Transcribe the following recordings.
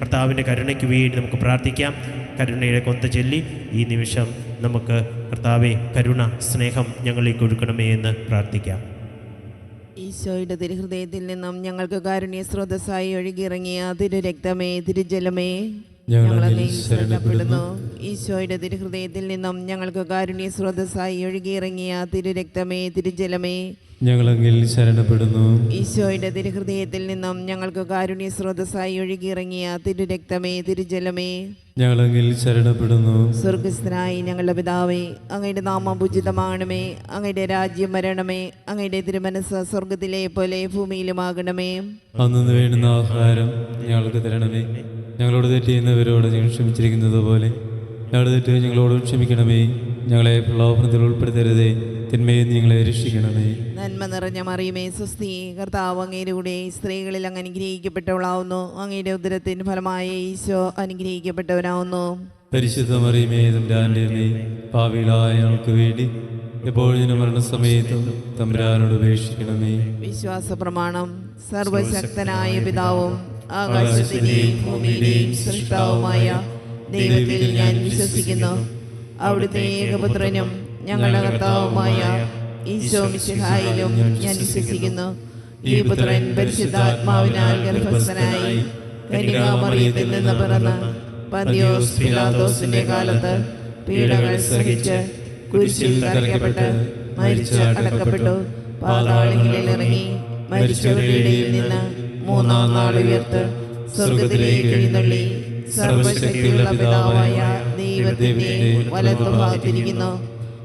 കർത്താവിന്റെ കരുണയ്ക്ക് വേണ്ടി നമുക്ക് പ്രാർത്ഥിക്കാം. കരുണയുടെ കൊന്ത ചൊല്ലി ഈ നിമിഷം നമുക്ക് കർത്താവെ കരുണ സ്നേഹം ഞങ്ങളിലേക്ക് ഒഴുക്കണമേ എന്ന് പ്രാർത്ഥിക്കാം. ഈശോയുടെ തിരുഹൃദയത്തിൽ നിന്നും ഞങ്ങൾക്ക് കാരുണ്യ സ്രോതസ്സായി ഒഴുകിയിറങ്ങിയ തിരുരക്തമേ തിരുജലമേ ഞങ്ങളെ ശരണപ്പെടുന്നു. ഈശോയുടെ തിരുഹൃദയത്തിൽ നിന്നും ഞങ്ങൾക്ക് കാരുണ്യ സ്രോതസ്സായി ഒഴുകിയിറങ്ങിയ തിരുരക്തമേ തിരുജലമേ ഞങ്ങളെങ്കിൽ ശരണപ്പെടുന്നു. ഈശോയുടെ തിരുഹൃദയത്തിൽ നിന്നും ഞങ്ങൾക്ക് കാരുണ്യ സ്രോതസ്സായി ഒഴുകിയിറങ്ങിയ തിരുരക്തമേ തിരുജലമേ. ഞങ്ങളെങ്കിൽ ശരണപ്പെടുന്നു. സ്വർഗസ്ഥനായി ഞങ്ങളുടെ പിതാവേ അങ്ങയുടെ നാമം പൂജിതമാകണമേ അങ്ങയുടെ രാജ്യം വരണമേ അങ്ങയുടെ തിരുമനസ് സ്വർഗത്തിലെ പോലെ ഭൂമിയിലുമാകണമേ. അന്നു വേണ്ടുന്ന ആഹാരം ഞങ്ങൾക്ക് തരണമേ. ഞങ്ങളോട് തെറ്റിയുന്നവരോട് ഞങ്ങൾ ക്ഷമിച്ചിരിക്കുന്നത് പോലെ ഞങ്ങളുടെ തെറ്റ് ഞങ്ങളോട് ക്ഷമിക്കണമേ. ഞങ്ങളെ പ്രലോഭനത്തിൽ ഉൾപ്പെടുത്തരുതേ. തിന്മയെ നിങ്ങളെ രക്ഷിക്കണമേ. നന്മ നിറഞ്ഞ മറിയുമേ സ്വസ്തി. കർത്താവ് അങ്ങയുടെ കൂടെ സ്ത്രീകളിൽ അങ്ങ് അനുഗ്രഹിക്കപ്പെട്ടവളാവുന്നു. അങ്ങയുടെ ഉദരത്തിന് ഫലമായ ഈശോ അനുഗ്രഹിക്കപ്പെട്ടവനാവുന്നു. പരിശുദ്ധ മറിയമേ തമ്പുരാന്റെ പാവികളായ ഞങ്ങൾക്ക് വേണ്ടി എപ്പോഴും മരണസമയത്തും തമ്പുരാനോട് ഉപേക്ഷിക്കണമേ വിശ്വാസ പ്രമാണം സർവശക്തനായ പിതാവും ആകാശത്തിന്റെയും ഭൂമിയുടെയും സൃഷ്ടാവുമായ ദൈവത്തിൽ ഞാൻ വിശ്വസിക്കുന്നു. അവിടുത്തെ ഏകപുത്രനും ഞങ്ങളുടെ കർത്താവുമായ ഈശോ മിശിഹായിലും ഞാൻ വിശ്വസിക്കുന്നു. ഈ പുത്രൻ പരിശുദ്ധാത്മാവിനാൽ ഗർഭസ്ഥനായി കന്യകാമറിയത്തിൽ നിന്ന് പിറന്ന് പന്തിയോസ് പിലാദോസിന്റെ കാലത്ത് പീഡകൾ സഹിച്ച് കുരിശിൽ തറയ്ക്കപ്പെട്ട് മരിച്ച് അടക്കപ്പെട്ടു. പാതാളങ്ങളിൽ ഇറങ്ങി മരിച്ചവരുടെ നിന്ന് മൂന്നാം നാൾ ഉയർത്ത് സ്വർഗത്തിലേക്ക് എഴുന്നള്ളി. സർവശക്തിയുള്ള പിതാവായ ദൈവത്തിന്റെ വലത്തുഭാഗത്തിരിക്കുന്നു.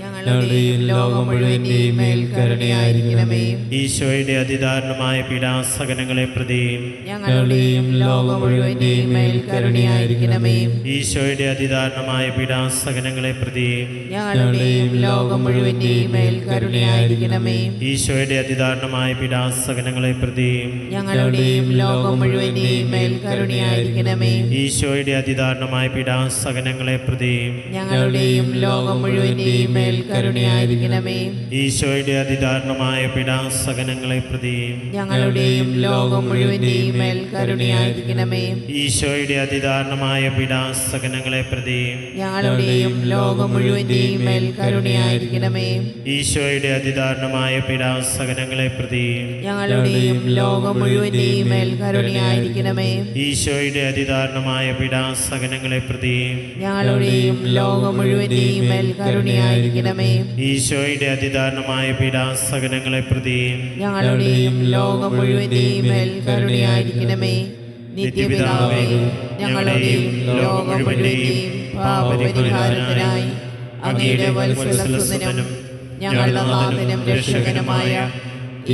ഞങ്ങളുടെയും ലോകം മുഴുവന്റെയും മേൽ കരുണയായിരിക്കണമേ. ഈശോയുടെ അതിദാരുണമായ പീഡാസകനങ്ങളെ പ്രതിയും ഞങ്ങളുടെയും ലോകം മുഴുവന്റെയും മേൽ കരുണയായിരിക്കണമേ. ഈശോയുടെ അതിദാരുണമായ പീഡാസകനങ്ങളെ പ്രതിയും ഞങ്ങളുടെയും ലോകം മുഴുവന്റെയും മേൽ കരുണയായിരിക്കണമേ. ഈശോയുടെ അതിദാരുണമായ പീഡാസകനങ്ങളെ പ്രതിയും ഞങ്ങളുടെയും ലോകം മുഴുവന്റെയും മേൽ കരുണയായിരിക്കണമേ. ഈശോയുടെ അതിദാരുണമായ പീഡാസകനങ്ങളെ പ്രതിയും ഞങ്ങളുടെയും ലോകം മുഴുവന്റെയും മേൽ കരുണയായിരിക്കണമേ. ഈശോയുടെ അതിദാരുണമായ പിടാസകനങ്ങളെ പ്രതിയും ഞങ്ങളുടെയും ലോകം മുഴുവന്റെയും മേൽ കരുണയായിരിക്കണമേ. ഈശോയുടെ അതിദാരുണമായ പിടാസകനങ്ങളെ പ്രതിയും ഞങ്ങളുടെയും ലോകം മുഴുവന്റെയും മേൽ കരുണയായിരിക്കണമേ. ഈശോയുടെ അതിദാരുണമായ പിടാസകനങ്ങളെ പ്രതിയും ഞങ്ങളുടെയും ലോകം മുഴുവന്റെയും മേൽ കരുണയായിരിക്കണമേ. ഈശോയുടെ അതിദാരുണമായ പിടാസകനങ്ങളെ പ്രതിയും ഞങ്ങളുടെയും ലോകം മുഴുവന്റെയും മേൽ കരുണയായിരിക്കണമേ ഈശോയുടെ അതിദാരണമായ പീഡാസകനങ്ങളെ പ്രതി ഞങ്ങളുടെയും ലോകം മുഴുവന്റെയും മേൽ കരുണയായിരിക്കണമേ. നിത്യപിതാവേ ഞങ്ങളുടെയും ലോകം മുഴുവന്റെയും പാപപരിഹാരത്തിനായി അങ്ങയുടെ വത്സലസുതനും ഞങ്ങളുടെ നാഥനും രക്ഷകനുമായ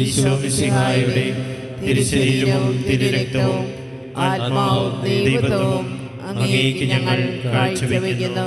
ഈശോ മിശിഹായുടെ തിരുശരീരവും തിരുരക്തവും ആത്മാവും ദൈവത്വവും അങ്ങേക്ക് ഞങ്ങൾ കാഴ്ചവെക്കുന്നു.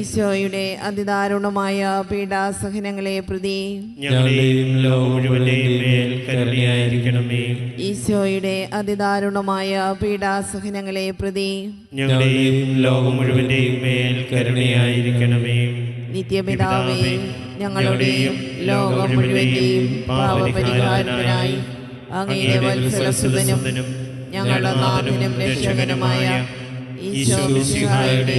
ഈശോയുടെ അതിദാരുണമായ പീഡാസഹനങ്ങളെ പ്രതി ഈശോയുടെ അതിദാരുണമായ പീഡാസഹനങ്ങളെ പ്രതി ഞങ്ങളുടെയും ലോകം മുഴുവന്റെയും മേൽ കരുണയായിരിക്കണമേ. നിത്യപിതാവേ ഞങ്ങളുടെയും ലോകം മുഴുവന്റെയും പാവപരിഹാരത്തിനായി അങ്ങയുടെ വത്സലസുതനും ഞങ്ങളുടെ നാഥനും രക്ഷകനുമായ ഈശോ മിശിഹായുടെ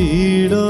പീഡാ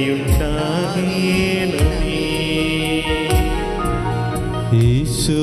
യേശു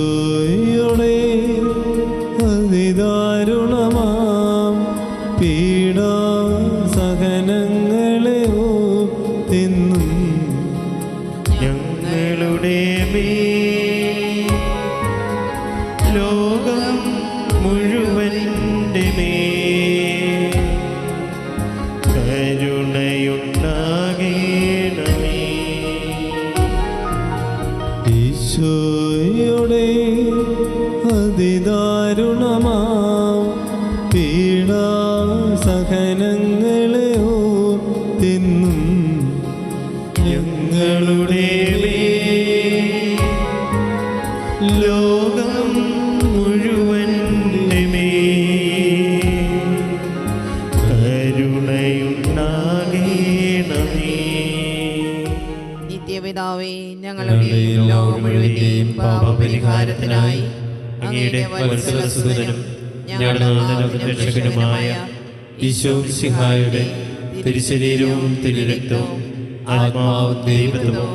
പാപപരിഹാരത്തിനായി അങ്ങയുടെ വത്സലസുതനും ഞങ്ങളുടെ രക്ഷകനുമായ ഈശോ സിഹായുടെ തിരുശരീരവും തിരുരക്തവും ആത്മാവും ദൈവത്വവും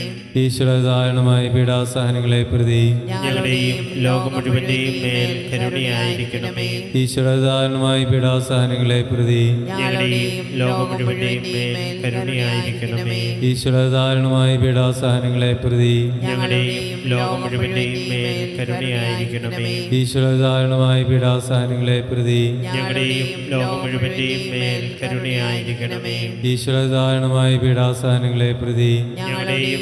ഈശ്വരധാരണമായ പീഡാസഹനങ്ങളെ പ്രതി. ഞങ്ങളുടെയും ലോകം മുഴുവന്റെയും മേൽ കരുണയായിരിക്കണമേ. ഈശ്വരധാരണമായ പീഡാസഹനങ്ങളെ പ്രതി. ഞങ്ങളുടെയും ലോകം മുഴുവന്റെയും മേൽ കരുണയായിരിക്കണമേ. ഈശ്വരധാരണമായ പീഡാസഹനങ്ങളെ പ്രതി. ഞങ്ങളുടെയും ലോകം മുഴുവന്റെയും മേൽ കരുണയായിരിക്കണമേ. ഈശ്വരധാരണമായ പീഡാസഹനങ്ങളെ പ്രതി. ഞങ്ങളുടെയും ലോകം മുഴുവന്റെയും മേൽ കരുണയായിരിക്കണമേ. ഈശ്വരധാരണമായ പീഡാസഹനങ്ങളെ പ്രതി. ഞങ്ങളുടെയും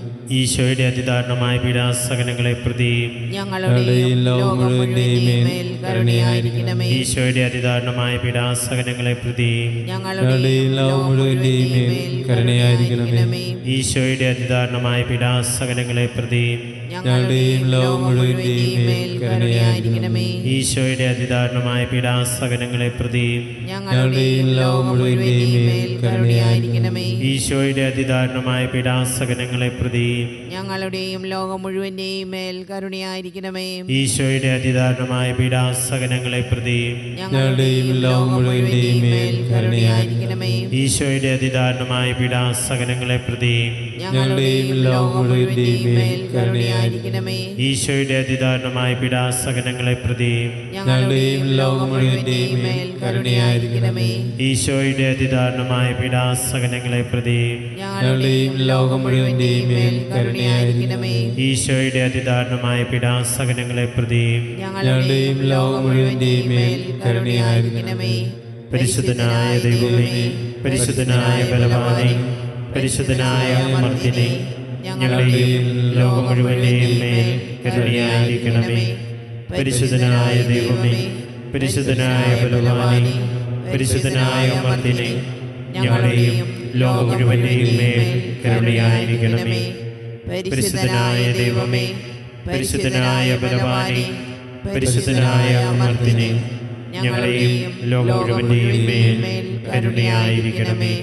ഈശോയുടെ അതിദാരണമായ പീഡാസകനങ്ങളെ പ്രതി ഞങ്ങളുടെയും ലോകം കരുണയായിരിക്കണമേ. ഈശോയുടെ അതിദാരുണമായ പീഡാസകനങ്ങളെ പ്രതി ഞങ്ങളുടെയും ലോകം മുഴുവന്റെയും മേൽ കരുണയായിരിക്കണമേ. ഈശോയുടെ അതിദാരുണമായ പീഡാസകനങ്ങളെ പ്രതി ഞങ്ങളുടെയും ലോകം കരുണയായിരിക്കണമേ. ഈശോയുടെ അതിദാരുണമായ പീഡാസകനങ്ങളെ പ്രതി ഞങ്ങളുടെയും ലോകം മുഴുവന്റെയും മേൽ കരുണയായിരിക്കണമേ. ഈശോയുടെ അതിദാരുണമായ പീഡാസകനങ്ങളെ പ്രതി ഞങ്ങളുടെയും ലോകം മുഴുവന്റെയും മേൽ കരുണയായിരിക്കണമേ. ഈശോയുടെ അതിദാരുണമായ പീഡാസകനങ്ങളെ പ്രതിയും ഞങ്ങളുടെയും ലോകം മുഴുവന്റെയും മേൽ കരുണയായിരിക്കണമേ. ഈശോയുടെ അതിദാരണമായ പീഡാസകനങ്ങളെ പ്രതി ഞങ്ങളുടെയും ലോകം മുഴുവന്റെയും മേൽ കരുണയായിരിക്കണമേ. ഈശോയുടെ അതിദാരണമായ പീഡാസകനങ്ങളെ പ്രതി ഞങ്ങളുടെയും ലോകം മുഴുവന്റെയും മേൽ കരുണയായിരിക്കണമേ. ഈശോയുടെ അതിദാരണമായ പീഡാസകനങ്ങളെ പ്രതി ഞങ്ങളുടെയും ലോകം മുഴുവന്റെയും മേൽ കരുണയായിരിക്കണമേ. ഈശോയുടെ അതിദാരണമായ പീഡാസകനങ്ങളെ പ്രതി ഞങ്ങളുടെയും ലോകം കരുണയായിരിക്കണമേ. പരിശുദ്ധനായ ദൈവമേ പരിശുദ്ധനായ ബലവാനെ പരിശുദ്ധനായ മർദ്ദിനെ ഞങ്ങളുടെയും ലോകം മുഴുവന്റെയും മേൽ കരുണയായിരിക്കണമേ. പരിശുദ്ധനായ ദൈവമേ പരിശുദ്ധനായ ബലവാനെ പരിശുദ്ധനായ മർദ്ദിനെ ഞങ്ങളുടെയും ലോകം മുഴുവന്റെയും മേൽ കരുണയായിരിക്കണമേ. പരിശുദ്ധനായ ദൈവമേ പരിശുദ്ധനായ ബലവാനെ പരിശുദ്ധനായ അമർത്തിനെ ഞങ്ങളെയും ലോകം മുഴുവന്റെയും മേൽ കരുണയായിരിക്കണമേ.